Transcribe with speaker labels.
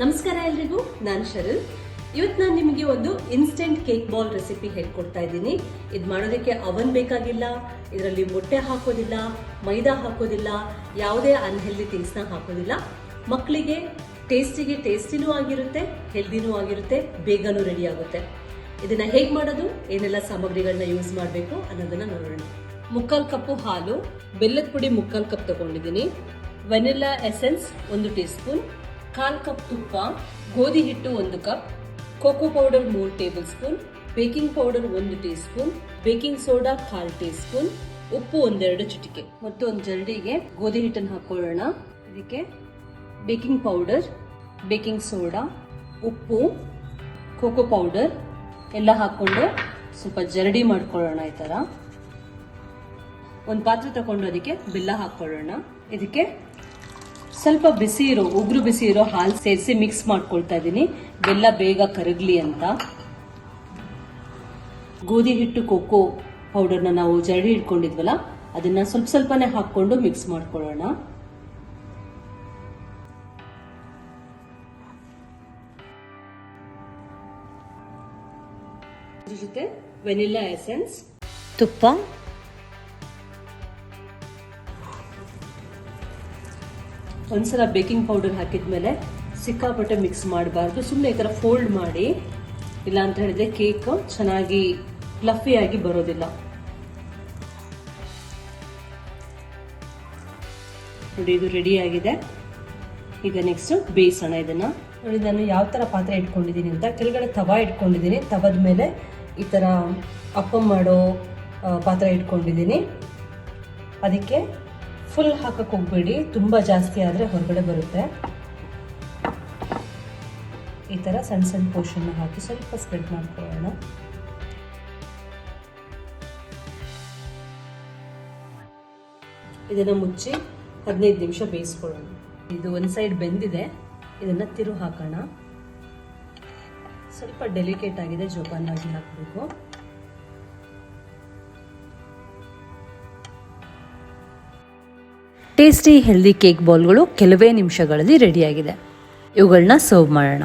Speaker 1: ನಮಸ್ಕಾರ ಎಲ್ರಿಗೂ, ನಾನು ಶರಲ್. ಇವತ್ತು ನಾನು ನಿಮಗೆ ಒಂದು ಇನ್ಸ್ಟೆಂಟ್ ಕೇಕ್ ಬಾಲ್ ರೆಸಿಪಿ ಹೇಳ್ಕೊಡ್ತಾ ಇದ್ದೀನಿ. ಇದು ಮಾಡೋದಕ್ಕೆ ಅವನ್ ಬೇಕಾಗಿಲ್ಲ, ಇದರಲ್ಲಿ ಮೊಟ್ಟೆ ಹಾಕೋದಿಲ್ಲ, ಮೈದಾ ಹಾಕೋದಿಲ್ಲ, ಯಾವುದೇ ಅನ್ಹೆಲ್ದಿ ಥಿಂಗ್ಸ್ನ ಹಾಕೋದಿಲ್ಲ. ಮಕ್ಕಳಿಗೆ ಟೇಸ್ಟಿಗೆ ಟೇಸ್ಟಿನೂ ಆಗಿರುತ್ತೆ ಹೆಲ್ದಿನೂ ಆಗಿರುತ್ತೆ, ಬೇಗನೂ ರೆಡಿ ಆಗುತ್ತೆ. ಇದನ್ನ ಹೇಗೆ ಮಾಡೋದು, ಏನೆಲ್ಲ ಸಾಮಗ್ರಿಗಳನ್ನ ಯೂಸ್ ಮಾಡಬೇಕು ಅನ್ನೋದನ್ನ ನೋಡೋಣ. ಮುಕ್ಕಾಲು ಕಪ್ಪು ಹಾಲು, ಬೆಲ್ಲದ ಪುಡಿ ಮುಕ್ಕಾಲು ಕಪ್ ತಗೊಂಡಿದ್ದೀನಿ. ವೆನಿಲ್ಲಾ ಎಸೆನ್ಸ್ ಒಂದು ಟೀ ಸ್ಪೂನ್ ಕಾಲು ಕಪ್ ತುಪ್ಪ, ಗೋಧಿ ಹಿಟ್ಟು ಒಂದು ಕಪ್, ಕೋಕೋ ಪೌಡರ್ ಮೂರು ಟೇಬಲ್ ಸ್ಪೂನ್, ಬೇಕಿಂಗ್ ಪೌಡರ್ ಒಂದು ಟೀ ಸ್ಪೂನ್ ಬೇಕಿಂಗ್ ಸೋಡಾ ಕಾಲು ಟೀ ಸ್ಪೂನ್ ಉಪ್ಪು ಒಂದೆರಡು ಚಿಟಿಕೆ. ಮತ್ತು ಒಂದು ಜರಡಿಗೆ ಗೋಧಿ ಹಿಟ್ಟನ್ನು ಹಾಕೊಳ್ಳೋಣ. ಇದಕ್ಕೆ ಬೇಕಿಂಗ್ ಪೌಡರ್, ಬೇಕಿಂಗ್ ಸೋಡಾ, ಉಪ್ಪು, ಕೋಕೋ ಪೌಡರ್ ಎಲ್ಲ ಹಾಕ್ಕೊಂಡು ಸ್ವಲ್ಪ ಜರಡಿ ಮಾಡ್ಕೊಳ್ಳೋಣ ಈ ಥರ. ಒಂದು ಪಾತ್ರೆ ತಗೊಂಡು ಅದಕ್ಕೆ ಬೆಲ್ಲ ಹಾಕ್ಕೊಳ್ಳೋಣ. ಇದಕ್ಕೆ ಸ್ವಲ್ಪ ಬಿಸಿ ಇರೋ ಉಗುರು ಬಿಸಿ ಇರೋ ಹಾಲು ಸೇರಿಸಿ ಮಿಕ್ಸ್ ಮಾಡ್ಕೊಳ್ತಾ ಇದ್ದೀನಿ ಬೆಲ್ಲ ಬೇಗ ಕರಗಲಿ ಅಂತ. ಗೋಧಿ ಹಿಟ್ಟು, ಕೊಕ್ಕೋ ಪೌಡರ್ನ ನಾವು ಜರಡಿ ಇಟ್ಕೊಂಡಿದ್ವಲ್ಲ ಅದನ್ನ ಸ್ವಲ್ಪ ಸ್ವಲ್ಪನೇ ಹಾಕ್ಕೊಂಡು ಮಿಕ್ಸ್ ಮಾಡ್ಕೊಳ್ಳೋಣ. ಜೊತೆ ವೆನಿಲ್ಲಾ ಎಸೆನ್ಸ್. ತುಪ್ಪ. ಒಂದ್ಸಲ ಬೇಕಿಂಗ್ ಪೌಡರ್ ಹಾಕಿದ್ಮೇಲೆ ಸಿಕ್ಕಾಪಟ್ಟೆ ಮಿಕ್ಸ್ ಮಾಡಬಾರ್ದು. ಸುಮ್ಮನೆ ಈ ಥರ ಫೋಲ್ಡ್ ಮಾಡಿ, ಇಲ್ಲ ಅಂತ ಹೇಳಿದ್ರೆ ಕೇಕ್ ಚೆನ್ನಾಗಿ ಫ್ಲಫಿಯಾಗಿ ಬರೋದಿಲ್ಲ. ನೋಡಿ, ಇದು ರೆಡಿ ಆಗಿದೆ. ಈಗ ನೆಕ್ಸ್ಟ್ ಬೇಯಿಸೋಣ ಇದನ್ನ. ನೋಡಿ, ನಾನು ಯಾವ ಥರ ಪಾತ್ರೆ ಇಟ್ಕೊಂಡಿದ್ದೀನಿ ಅಂತ. ಕೆಳಗಡೆ ತವ ಇಟ್ಕೊಂಡಿದ್ದೀನಿ. ತವದ ಮೇಲೆ ಈ ಥರ ಅಪ್ಪ ಮಾಡೋ ಪಾತ್ರೆ ಇಟ್ಕೊಂಡಿದ್ದೀನಿ. ಅದಕ್ಕೆ ಫುಲ್ ಹಾಕಕ್ಕೆ ಹೋಗ್ಬೇಡಿ. ತುಂಬ ಜಾಸ್ತಿ ಆದರೆ ಹೊರಗಡೆ ಬರುತ್ತೆ. ಈ ಥರ ಸಣ್ಣ ಸಣ್ಣ ಪೋರ್ಷನ್ನ ಹಾಕಿ ಸ್ವಲ್ಪ ಸ್ಪ್ರೆಡ್ ಮಾಡ್ಕೊಳ್ಳೋಣ. ಇದನ್ನು ಮುಚ್ಚಿ ಹದಿನೈದು ನಿಮಿಷ ಬೇಯಿಸ್ಕೊಳ್ಳೋಣ. ಇದು ಒಂದು ಸೈಡ್ ಬೆಂದಿದೆ. ಇದನ್ನು ತಿರು ಹಾಕೋಣ. ಸ್ವಲ್ಪ ಡೆಲಿಕೇಟ್ ಆಗಿದೆ ಜೋಪಾನಾಗಿ ಹಾಕಬೇಕು.
Speaker 2: ಟೇಸ್ಟಿ ಹೆಲ್ದಿ ಕೇಕ್ ಬಾಲ್ಗಳು ಕೆಲವೇ ನಿಮಿಷಗಳಲ್ಲಿ ರೆಡಿಯಾಗಿದೆ. ಇವುಗಳನ್ನ ಸರ್ವ್ ಮಾಡೋಣ.